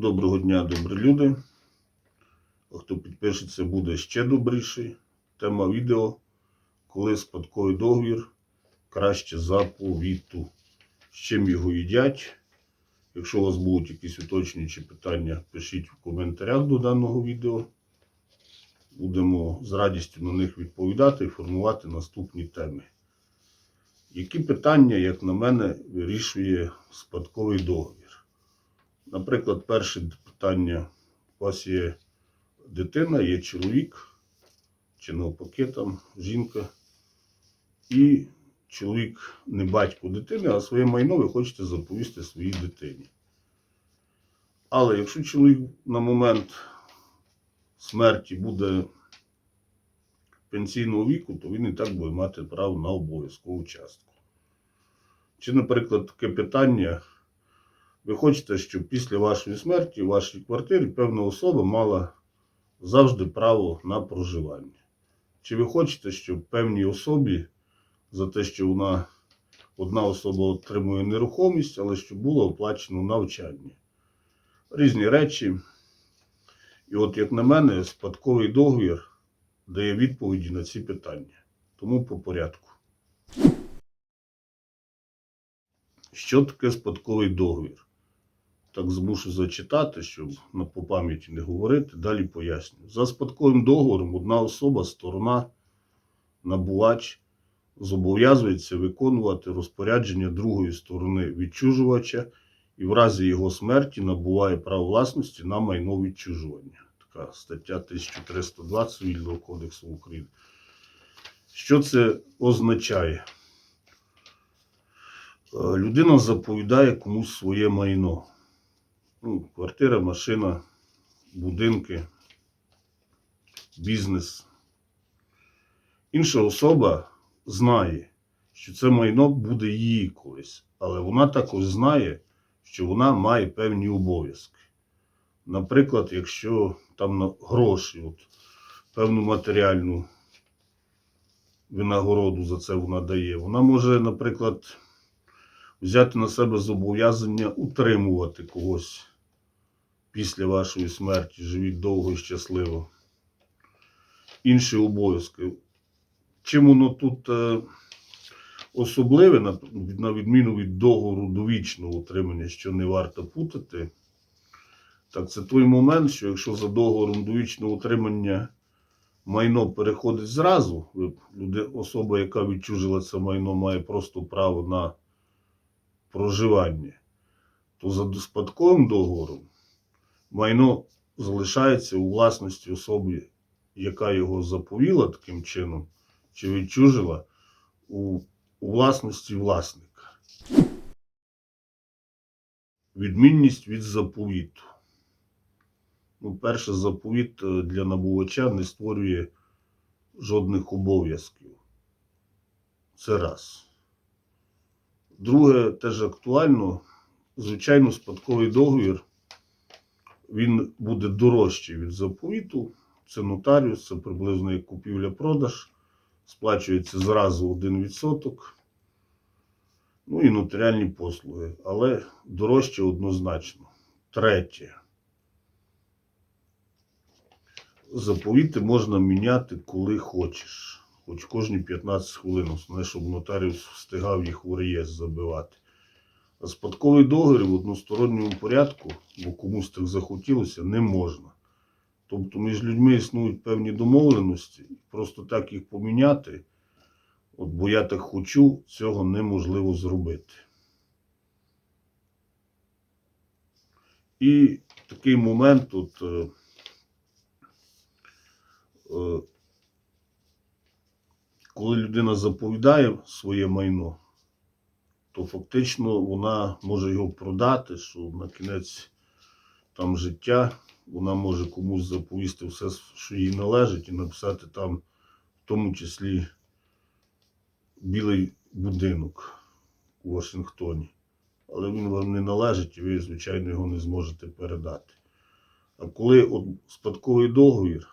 Доброго дня, добрі люди. Хто підпишеться, буде ще добріший. Тема відео коли спадковий договір краще заповіту. З чим його їдять. Якщо у вас будуть якісь уточнюючі питання, пишіть в коментарях до даного відео. Будемо з радістю на них відповідати і формувати наступні теми. Які питання, як на мене, вирішує спадковий договір? Наприклад, перше питання: у вас є дитина, є чоловік, чи навпаки там жінка, і чоловік не батько дитини, а своє майно ви хочете заповісти своїй дитині. Але якщо чоловік на момент смерті буде пенсійного віку, то він і так буде мати право на обов'язкову частку. Чи, наприклад, таке питання. Ви хочете, щоб після вашої смерті в вашій квартирі певна особа мала завжди право на проживання? Чи ви хочете, щоб певній особі за те, що вона одна особа отримує нерухомість, але щоб було оплачено навчання? Різні речі. І от, як на мене, спадковий договір дає відповіді на ці питання. Тому по порядку. Що таке спадковий договір? Так змушу зачитати, щоб на по пам'яті не говорити. Далі поясню. За спадковим договором одна особа, сторона, набувач, зобов'язується виконувати розпорядження другої сторони відчужувача і в разі його смерті набуває право власності на майно відчужування. Така стаття 1320 Цивільного кодексу України. Що це означає? Е, Людина заповідає комусь своє майно. Ну, квартира, машина, будинки, бізнес. Інша особа знає, що це майно буде її колись, але вона також знає, що вона має певні обов'язки. Наприклад, якщо там на гроші, от, певну матеріальну винагороду за це вона дає, вона може, наприклад, взяти на себе зобов'язання утримувати когось після вашої смерті. Живіть довго і щасливо. Інші обов'язки. Чим воно тут е, особливе, на, відміну від договору довічного утримання, що не варто путати, так це той момент, що якщо за договором довічного утримання майно переходить зразу, особа, яка відчужила це майно, має просто право на проживання, то за спадковим договором майно залишається у власності особи, яка його заповіла таким чином, чи відчужила у, власності власника. Відмінність від заповіту. Ну, перше, заповіт е, для набувача не створює жодних обов'язків. Це раз. Друге, теж актуально, звичайно, спадковий договір він буде дорожчий від заповіту. Це нотаріус, це приблизно як купівля-продаж. Сплачується зразу 1%. Ну і нотаріальні послуги, але дорожче однозначно. Третє. Заповіти можна міняти коли хочеш. Хоч кожні 15 хвилин, основне, щоб нотаріус встигав їх у реєстр забивати. Спадковий договір в односторонньому порядку, бо комусь так захотілося, не можна. Тобто між людьми існують певні домовленості, просто так їх поміняти, от бо я так хочу, цього неможливо зробити. І такий момент, от, е, е, коли людина заповідає своє майно, то фактично вона може його продати, що на кінець там життя вона може комусь заповісти все, що їй належить, і написати там, в тому числі, білий будинок у Вашингтоні. Але він вам не належить, і ви, звичайно, його не зможете передати. А коли от спадковий договір,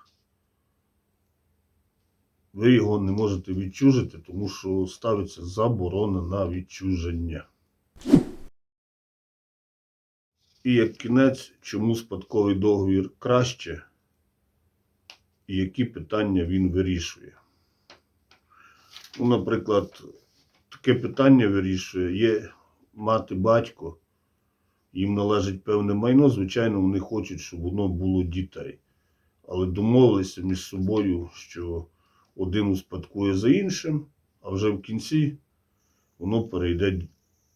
ви його не можете відчужити, тому що ставиться заборона на відчуження. І як кінець, чому спадковий договір краще, і які питання він вирішує. Ну, наприклад, таке питання вирішує, є мати батько, їм належить певне майно, звичайно, вони хочуть, щоб воно було дітей. Але домовилися між собою, що один успадкує за іншим, а вже в кінці воно перейде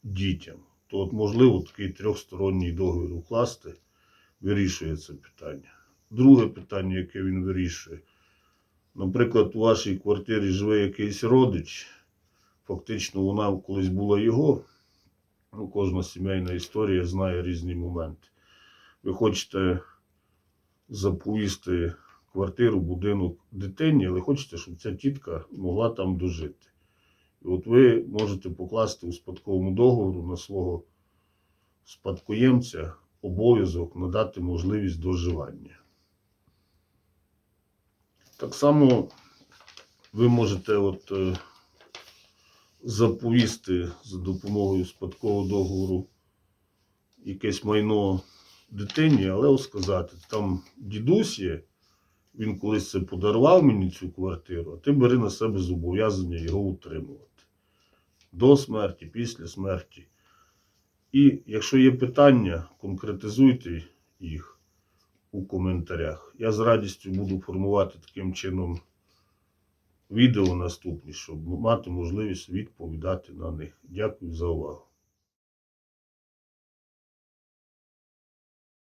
дітям. То от можливо такий трьохсторонній договір укласти, вирішує це питання. Друге питання, яке він вирішує. Наприклад, у вашій квартирі живе якийсь родич, фактично вона колись була його. Ну, кожна сімейна історія знає різні моменти. Ви хочете заповісти квартиру, будинок дитині, але хочете, щоб ця тітка могла там дожити. І от ви можете покласти у спадковому договору на свого спадкоємця обов'язок надати можливість доживання. Так само ви можете от, е, заповісти за допомогою спадкового договору якесь майно дитині, але сказати, там дідусь є, він колись це подарував мені цю квартиру, а ти бери на себе зобов'язання його утримувати. До смерті, після смерті. І якщо є питання, конкретизуйте їх у коментарях. Я з радістю буду формувати таким чином відео наступні, щоб мати можливість відповідати на них. Дякую за увагу.